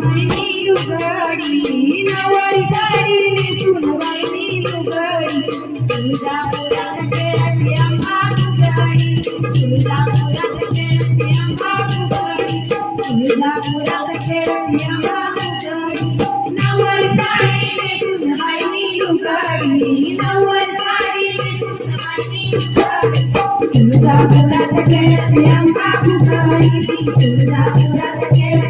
सुनवाई नीरु गडी नवारी साडी नी सुनवाई नीरु गडी तुळजापुरात खेळते अंबा तुगाडी तुळजापुरात खेळते अंबा तुगाडी तुळजापुरात खेळते अंबा तुगाडी नवारी साडी नी सुनवाई नीरु गडी नवारी साडी नी सुनवाई नीरु गडी तुळजापुरात खेळते अंबा तुगाडी तुळजापुरात खेळते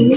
I'm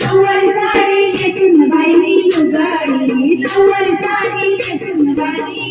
नवल साडी नेसून बाई मी उगाडी नवल sari